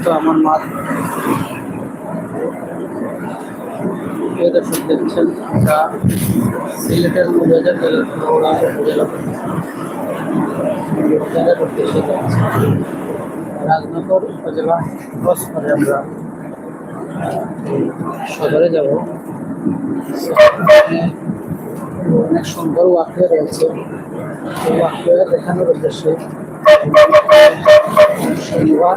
হয়তো আমার মা প্রিয় দর্শক দেখছেন, আমরা সিলেটের ওরা উপজেলা যাচ্ছি রাজনগর উপজেলা ক্রস করে আমরা সদরে যাব। অনেক সুন্দর ওয়াকওয়ে রয়েছে। ওয়াকওয়ে দেখানোর উদ্দেশ্যে শনিবার।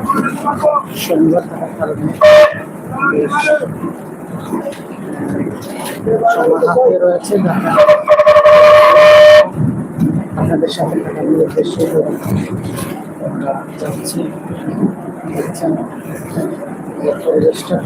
শনিবার থাকার হাতে রয়েছে আপনাদের সাথে উদ্দেশ্যে আমরা যাচ্ছি। দেখছেন পরিবেশটা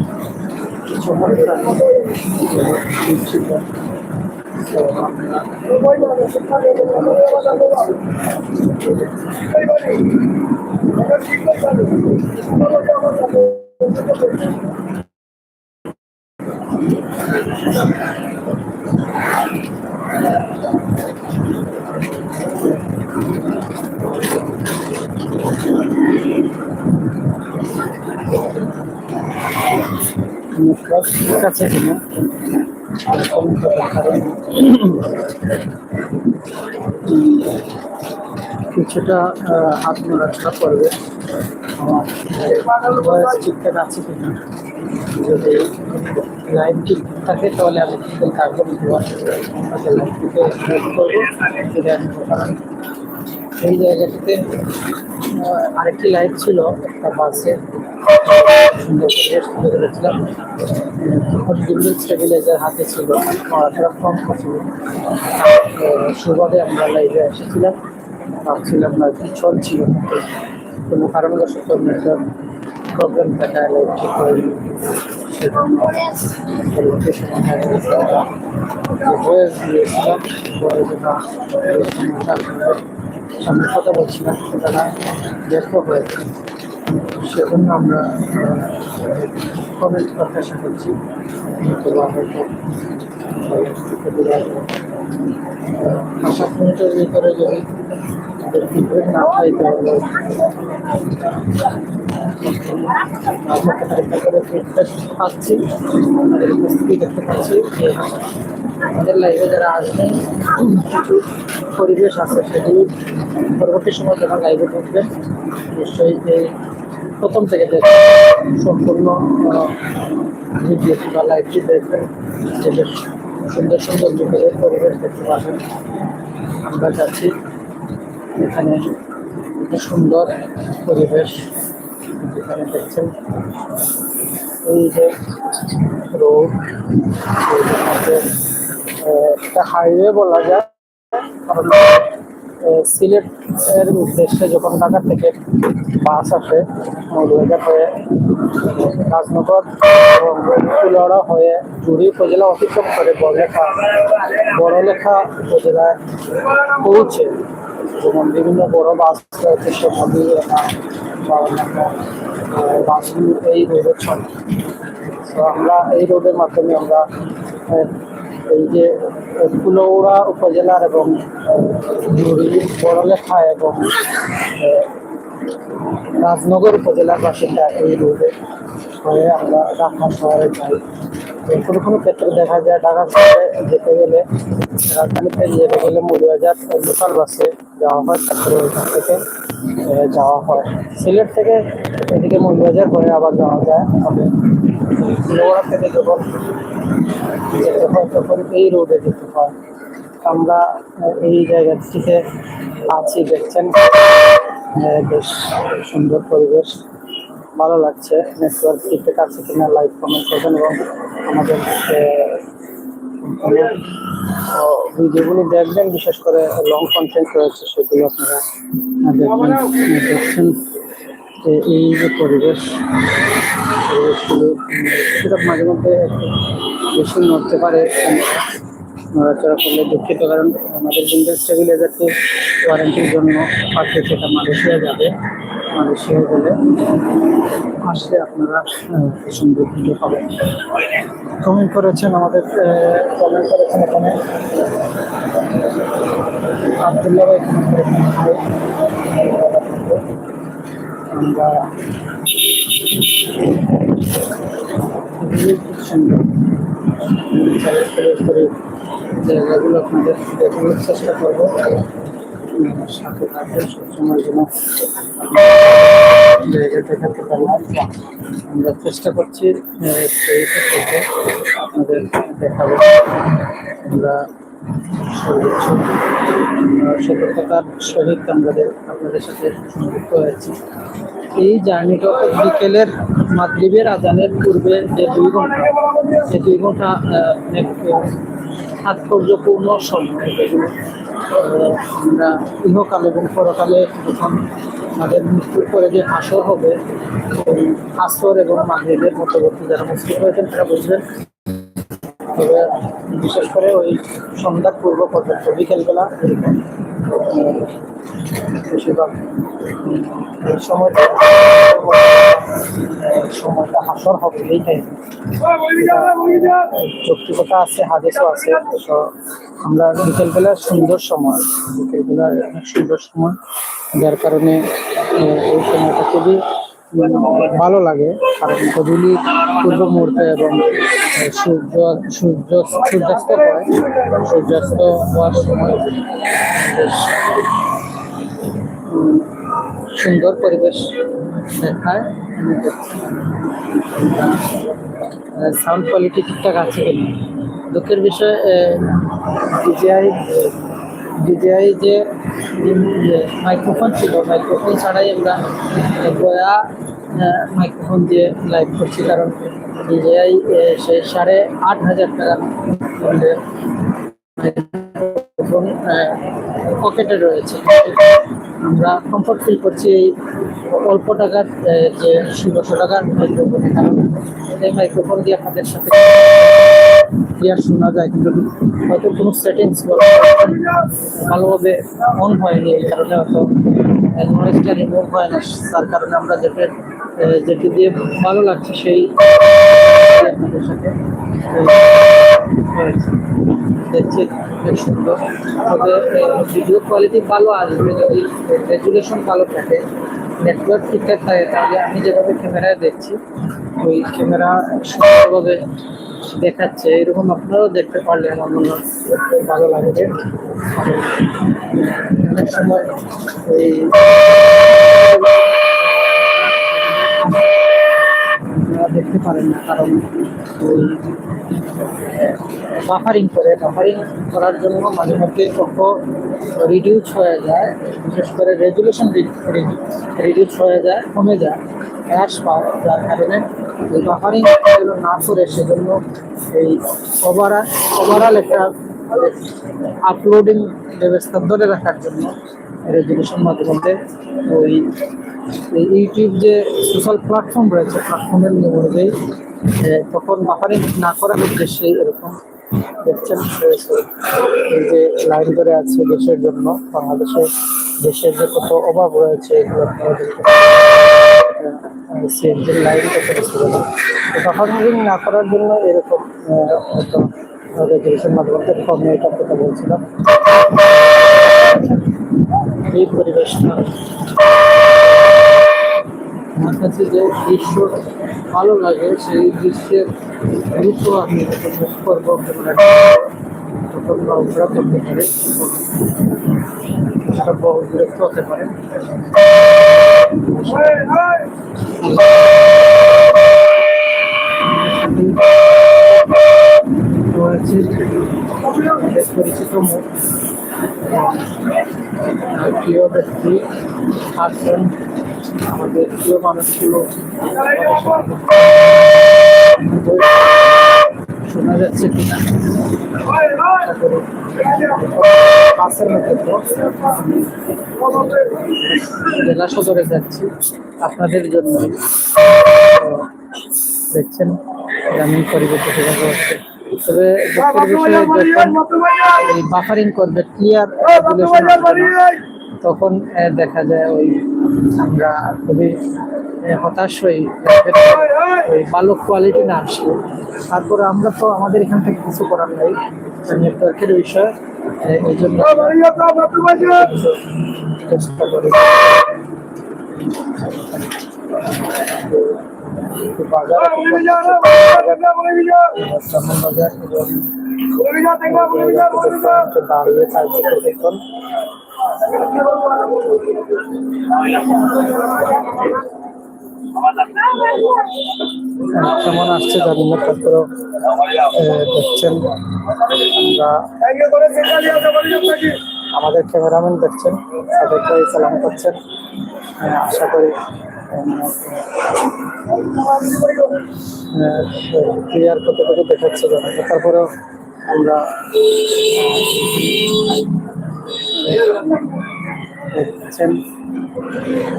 ঠিক আছে কিনা কারণ উম, কিছুটা হাত নড়াচড়া করবে। ঠিকঠাক আছে কিনা। যদি লাইন ঠিক থাকে, তাহলে আমি ঠিক থাকব হেল্প করব। এই জায়গাটিতে আরেকটি লাইট ছিল, একটা বাসে। তখন স্টেবিলাইজার হাতে ছিল। কম সুবাদে আমরা লাইভে এসেছিলাম। ভাবছিলাম না কি চলছিল কোনো কারণবশত নেটওয়ার্ক প্রবলেম দেখা এলো ঠিক হয়নি সেজন্য ভয়েস দিয়েছিলাম সামনে কথা বলছিলাম, সেটা না ব্যর্থ হয়েছে সেজন্য আমরা কমেন্ট প্রত্যাশা করছি। সাত মিনিটের ভিতরে যদি আমাদের যে যারা কিছু পরিবেশ আছে সেগুলি পরবর্তী সময় যখন লাইভে ঢুকবেন নিশ্চয়ই এই প্রথম থেকে সম্পূর্ণ ভিডিওটি বা লাইভটি দেখবেন যে সুন্দর সুন্দর পরিবেশ দেখতে পাবেন আমরা যাচ্ছি। এখানে সুন্দর পরিবেশ এখানে দেখছেন। এই যে রোড একটা হাইওয়ে বলা যায়। কারণ আহ, সিলেটের উদ্দেশ্যে যখন ঢাকা থেকে বাস আসে মৌলবাজার হয়ে রাজনগর এবং কুলাড়া হয়ে জুড়ি উপজেলা অতিক্রম করে বড়লেখা বড়লেখা উপজেলায় পৌঁছে যেমন বিভিন্ন বড় বাস রয়েছে সে বা অন্যান্য আহ, বাসগুলো এই রোডে চলে। তো আমরা এই রোডের মাধ্যমে আমরা এই যে কুলৌড়া উপজেলার এবং বড়লেখা এবং রাজনগর উপজেলার বাসিন্দা এই রোডে হয়ে আমরা ঢাকা শহরে যাই। কোনো কোনো ক্ষেত্রে দেখা যায় ঢাকা শহরে যেতে গেলে রাজধানীতে যেতে গেলে মৌলবাজার লোকাল বাসে যাওয়া হয়, তারপরে ওইখান থেকে যাওয়া হয়। সিলেট থেকে এদিকে মৌলবাজার করে আবার যাওয়া যায়। তবে লোয়ার থেকে যখন যেতে হয়, তখন এই রোডে যেতে হয়। আমরা এই জায়গাটিতে আছি, দেখছেন? বেশ সুন্দর পরিবেশ। ভালো লাগছে নেটওয়ার্ক ঠিকঠাক আছে কিনা লাইভ কমেন্ট করবেন এবং আমাদের ভিডিওগুলো দেখবেন, বিশেষ করে লং কন্টেন্ট রয়েছে সেগুলো আপনারা দেখবেন। দেখছেন এই যে পরিবেশ, পরিবেশগুলো, সেটা মাঝে মধ্যে একটু বেশি নড়তে পারে। নড়াচড়া করলে দুঃখিত, কারণ আমাদের উইন্ডোজ স্টেবিলাইজারটি ওয়ারেন্টির জন্য পাঠিয়ে সেটা মালয়েশিয়া যাবে। মালয়েশিয়া গেলে আসলে আপনারা সুন্দর ভিডিও পাবেন। কমেন্ট করেছেন আমাদের কমেন্ট করেছেন এখানে। আবদুল্লাহ আমরা খুবই সুন্দর জায়গাগুলো আপনাদের দেখানোর চেষ্টা করব। সাথে থাকবেন সবসময় যেন জায়গা দেখাতে পারি আমরা চেষ্টা করছি আপনাদের দেখাবো। আমরা সতর্কতার সহিত আমাদের আপনাদের সাথে সংযুক্ত হয়েছি। এই জার্নিটা বিকেলের মাগরিবের আজানের পূর্বে যে দুই ঘণ্টা, যে দুই ঘণ্টা তাৎপর্যপূর্ণ আহ, আমরা ইহকাল এবং পরকালে যখন আমাদের মৃত্যুর পরে যে আসর হবে ওই আসর এবং মাগরিবের মধ্যবর্তী যারা মুসলিম হয়েছেন তারা বুঝবেন তবে বিশেষ করে ওই সন্ধ্যার পূর্ব পর্যন্ত বিকেলবেলা। বেশিরভাগ হাসর হবে এই টাইমে যৌক্তিকতা আছে হাদিসও আছে তো আমরা বিকেলবেলা সুন্দর সময় বিকেলবেলা অনেক সুন্দর সময় যার কারণে এই সময়টা খুবই ভালো লাগে কারণ গধূলি পূর্ব মুহূর্তে এবং সূর্য সূর্য সূর্যাস্ত হয় সূর্যাস্ত হওয়ার সময় সুন্দর পরিবেশ দেখায়। সাউন্ড কোয়ালিটি ঠিকঠাক আছে কিনা? দুঃখের বিষয় ডিজিআই ডিজিআই যে মাইক্রোফোন ছিল মাইক্রোফোন ছাড়াই আমরা গয়া মাইক্রোফোন দিয়ে লাইভ করছি। কারণ ডিজিআই সে সাড়ে আট হাজার টাকা মূল্যের এবং পকেটে রয়েছে। আমরা কমফোর্ট ফিল করছি এই অল্প টাকার যে ষোলোশো টাকার মাইক্রোফোনে মাইক্রোফোন দিয়ে আপনাদের সাথে ক্লিয়ার শোনা যায় কিন্তু হয়তো কোনো সেটিংস ভালোভাবে অন হয়নি, এই কারণে হয়তো নয়েজটা রিমুভ হয় না তার কারণে আমরা যেটা যেটি দিয়ে ভালো লাগছে সেই আপনাদের সাথে। দেখছি, বেশ সুন্দর। তবে ভিডিও কোয়ালিটি ভালো আসবে যদি রেজুলেশন ভালো থাকে। নেটওয়ার্ক ঠিকঠাক থাকে, তাহলে আমি যেভাবে ক্যামেরায় দেখছি, ওই ক্যামেরা সুন্দরভাবে দেখাচ্ছে। এরকম আপনারাও দেখতে পারলে আমার মনে ভালো লাগবে। অনেক সময় ওই দেখতে পারেন না, কারণ ওই বাফারিং করে বাফারিং করার জন্য মাঝে মধ্যে কত রিডিউস হয়ে যায়, বিশেষ করে রেজুলেশন রিডিউস হয়ে যায়, কমে যায়, হ্রাস পায়, যার কারণে এই বাফারিং না করে সেজন্য এই ওভারঅল ওভারঅল একটা আপলোডিং ব্যবস্থা ধরে রাখার জন্য রেজুলেশন মাঝে মধ্যে ওই ইউটিউব যে সোশ্যাল প্ল্যাটফর্ম রয়েছে প্ল্যাটফর্মের অনুযায়ী তখন বাফারিং না করার উদ্দেশ্যে এরকম দেখছেন যে লাইন ধরে আছে দেশের জন্য, বাংলাদেশে দেশের যে কত অভাব রয়েছে না। করার জন্য এরকম এটা কথা বলছিলাম। এই পরিবেশটা আমার কাছে যে দৃশ্য ভালো লাগে, সেই দৃশ্যের গুরুত্ব আমি করতে পারে বহু হতে পারে। পরিচিত মুখ প্রিয় ব্যক্তি আছেন আমাদের প্রিয় মানুষগুলো। শোনা যাচ্ছে কিনা? জেলা সদরে যাচ্ছি। আপনাদের জন্য। দেখছেন, গ্রামীণ পরিবেশ হচ্ছে তবে বাফারিং করবে ক্লিয়ার তখন দেখা যায় ওই আমরা খুবই হতাশ হই ওই ভালো কোয়ালিটি না আসলে তারপরে আমরা তো আমাদের এখান থেকে কিছু করার নাই নেটওয়ার্কের বিষয় এই জন্য চেষ্টা করি বাজার বাজার দাঁড়িয়ে থাকবে কেমন আসছে জানি না তারপরেও দেখছেন। আমাদের ক্যামেরাম্যান দেখছেন তাদেরকে সালাম করছেন। আশা করি ক্লিয়ার কতটুকু দেখাচ্ছে তারপরেও আমরা দেখছেন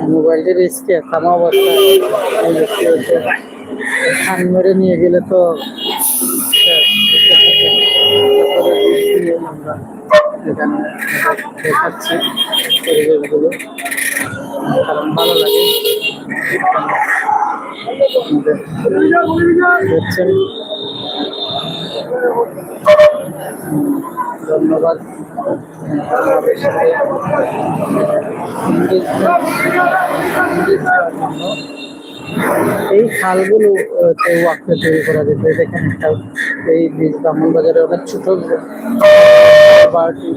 মোবাইলটির স্কে থামা অবস্থায় হচ্ছে। মেরে নিয়ে গেলে তো আমরা এখানে দেখাচ্ছি। পরিবেশগুলো কারণ ভালো লাগে দেখছেন ধন্যবাদ। এই খালগুলো তৈরি করা যেত দেখেন একটা, এই বীজ ব্রাহ্মণ বাজারে অনেক ছোট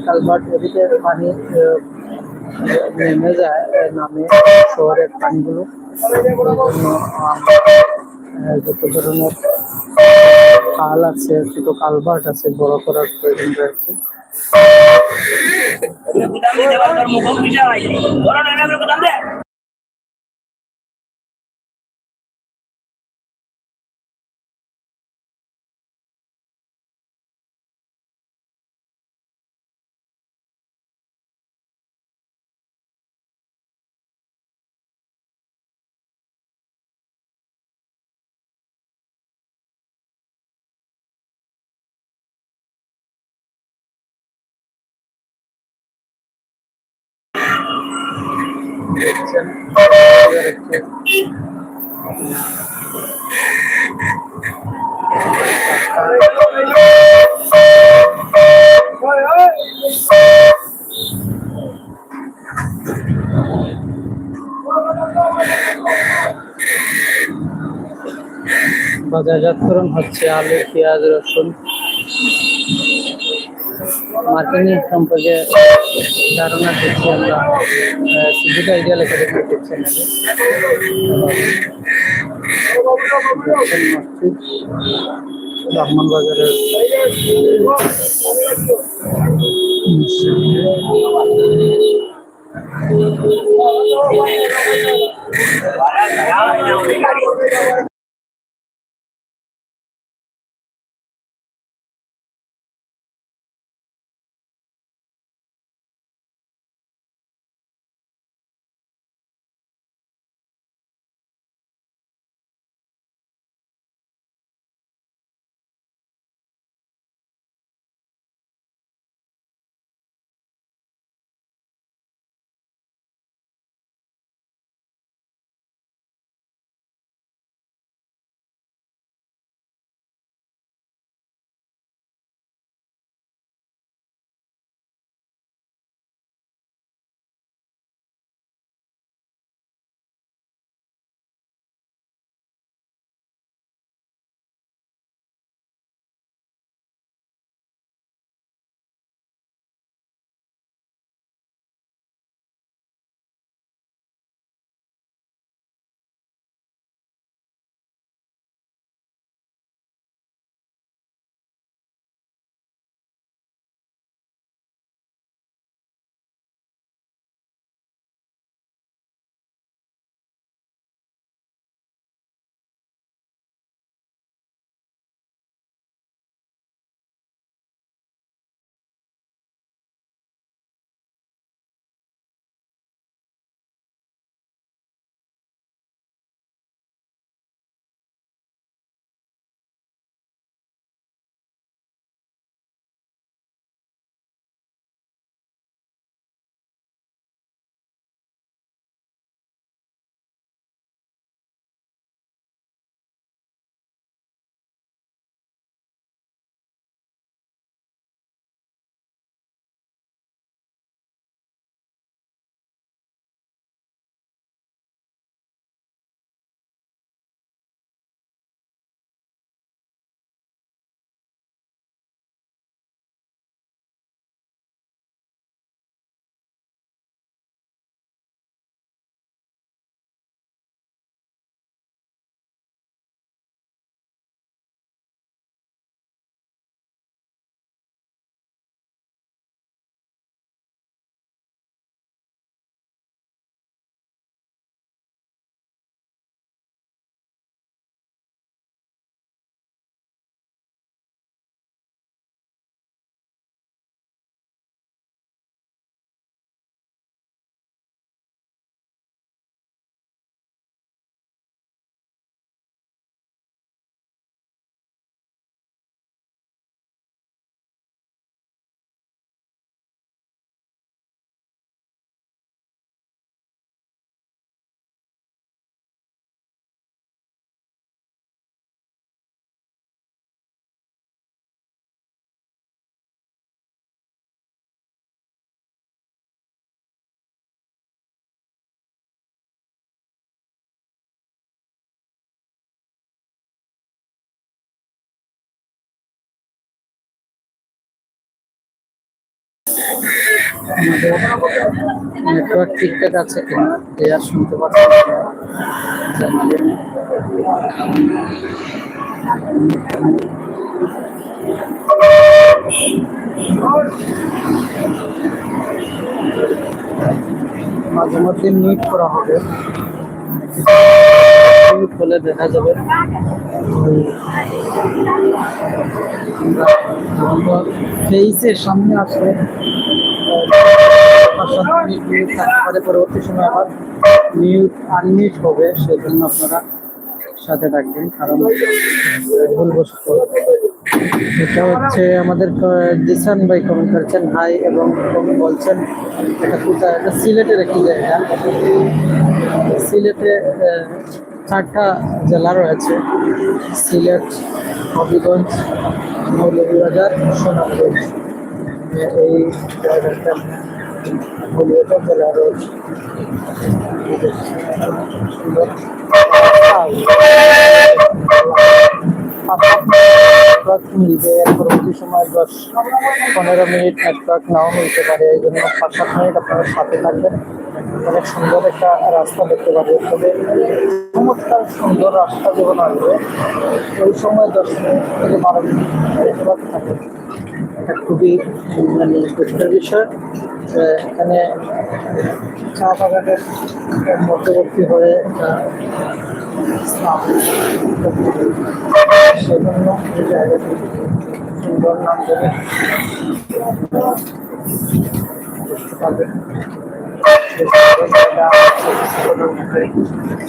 কালবার্ট ওদিকে পানি নেমে যায় নামে শহরের পানিগুলো যত ধরনের কাল আছে দুটো কালভার্ট আছে বড় করার প্রয়োজন রয়েছে। বাজারজাতকরণ হচ্ছে আলু পেঁয়াজ রসুন মার্কেটিং সম্পর্কে ধারণা দেখছি আমরা দুটো আইডিয়াল লেখা দেখছেন রহমান বাজারের নেটওয়ার্ক ঠিকঠাক আছে কিনা শুনতে জানাবেন। মাঝে মধ্যে মিট করা হবে মিট হলে দেখা যাবে। ফেইসের সামনে আসলে পাঁচ সাত মিনিট মিউট থাকতে পারে পরবর্তী সময় আবার মিউট আনমিউট হবে, সেজন্য আপনারা সাথে রাখবেন কারণ ভুলবশত এটা হচ্ছে আমাদের জিসান ভাই কমেন্ট করেছেন হাই এবং বলছেন, এটা কোথায়? এটা সিলেটের একটি জায়গা। সিলেটে চারটা জেলা রয়েছে। সিলেট, হবিগঞ্জ, মৌলভীবাজার সোনারগঞ্জ এ- এই জেলা রয়েছে। সময়, দশ পনেরো মিনিট নেটওয়ার্ক নাও মিলতে পারে। এই জন্য পাঁচ সাত মিনিট আপনারা সাথে থাকবেন। অনেক সুন্দর একটা রাস্তা দেখতে পাবেন তবে চমৎকার সুন্দর রাস্তা যখন আসবে ওই সময় থেকে বারো মিনিট থাকে। এটা খুবই মানে দুঃখের বিষয়। এখানে চা বাগানের মধ্যবর্তী হয়ে সেজন্য জায়গাটি সুন্দর নাম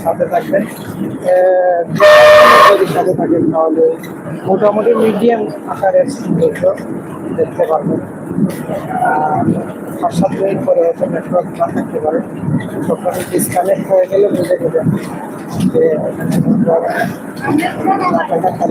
সাথে থাকবেন। যদি সাথে থাকেন তাহলে মোটামুটি মিডিয়াম আকারের সৌন্দর্য দেখতে পারবেন। আর সাত মিনিট পরে হয়তো নেটওয়ার্ক না থাকতে পারে। তখন ডিসকানেক্ট হয়ে গেলে বুঝে নেবেন যে থাকার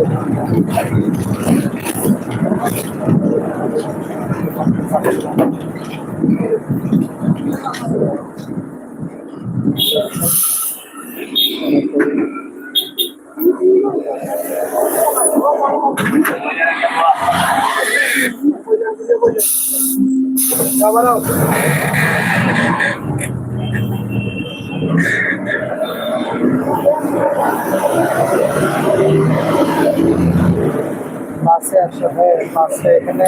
বাসে আসে হ্যাঁ বাসে এখানে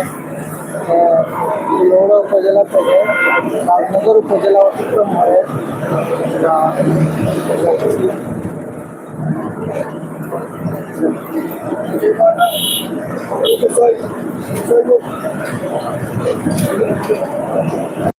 লৌড়া উপজেলা থেকে রাজনগর উপজেলা অতিক্রম হয়ে আমরা যাচ্ছি।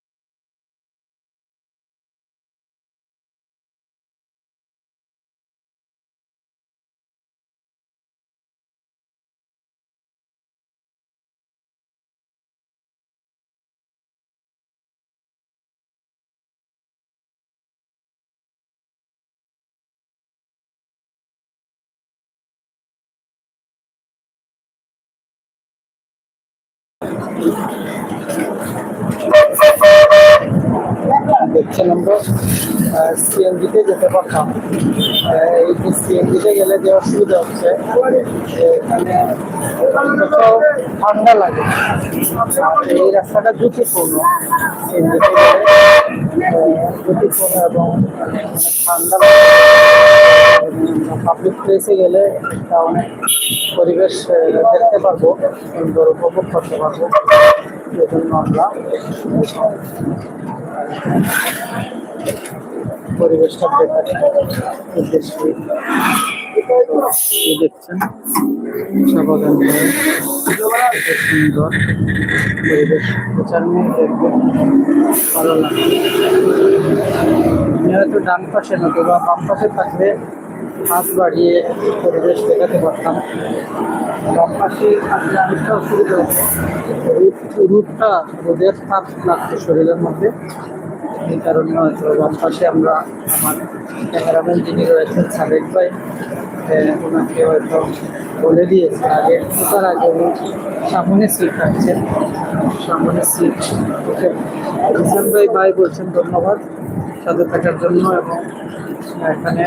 দেখছেন আমরা সিএনজিতে যেতে পারতাম। এই সিএনজিতে গেলে যে অসুবিধা হচ্ছে এখানে ঠান্ডা লাগে। এই রাস্তাটা ঝুঁকিপূর্ণ। সিএনজিতে ঝুঁকিপূর্ণ এবং ঠান্ডা পাবলিক প্লেসে গেলে একটা অনেক পরিবেশ দেখতে পারব, সুন্দর উপভোগ করতে পারব। এজন্য আমরা পরিবেশটা দেখছেন। সুন্দর পরিবেশ। প্রচার নিয়ে ভালো লাগে আমি হয়তো ডান পাশে নতো বা বাম পাশে থাকলে হাত বাড়িয়ে পরিবেশ দেখাতে পারতাম। বাম পাশে শুরু অনেকটা অসুবিধা হতো রোদের তাপ লাগতো শরীরের মধ্যে। এই কারণে হয়তো বাম পাশে আমরা আমার ক্যামেরাম্যান যিনি রয়েছেন সাবেক ভাই ওনাকে হয়তো বলে দিয়েছে আগে ঢোকার আগে উনি সামনে সিট রাখছেন। সামনে সিট ওকে রিসান ভাই ভাই বলছেন, ধন্যবাদ। সাথে থাকার জন্য এবং এখানে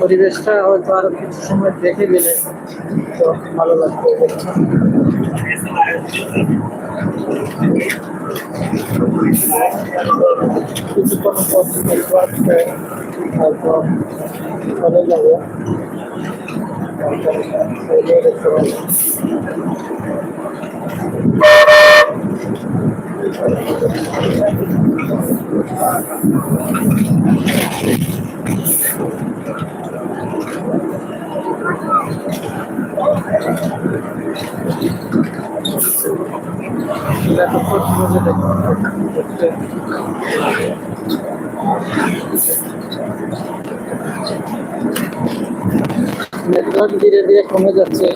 পরিবেশটা হয়তো আরও কিছু সময় দেখে গেলে তো ভালো লাগবে। কিছুক্ষণ পর তারপর চলে যাব দেখো প্রতিনিধি দেখতে নেটওয়ার্ক ধীরে ধীরে কমে যাচ্ছে।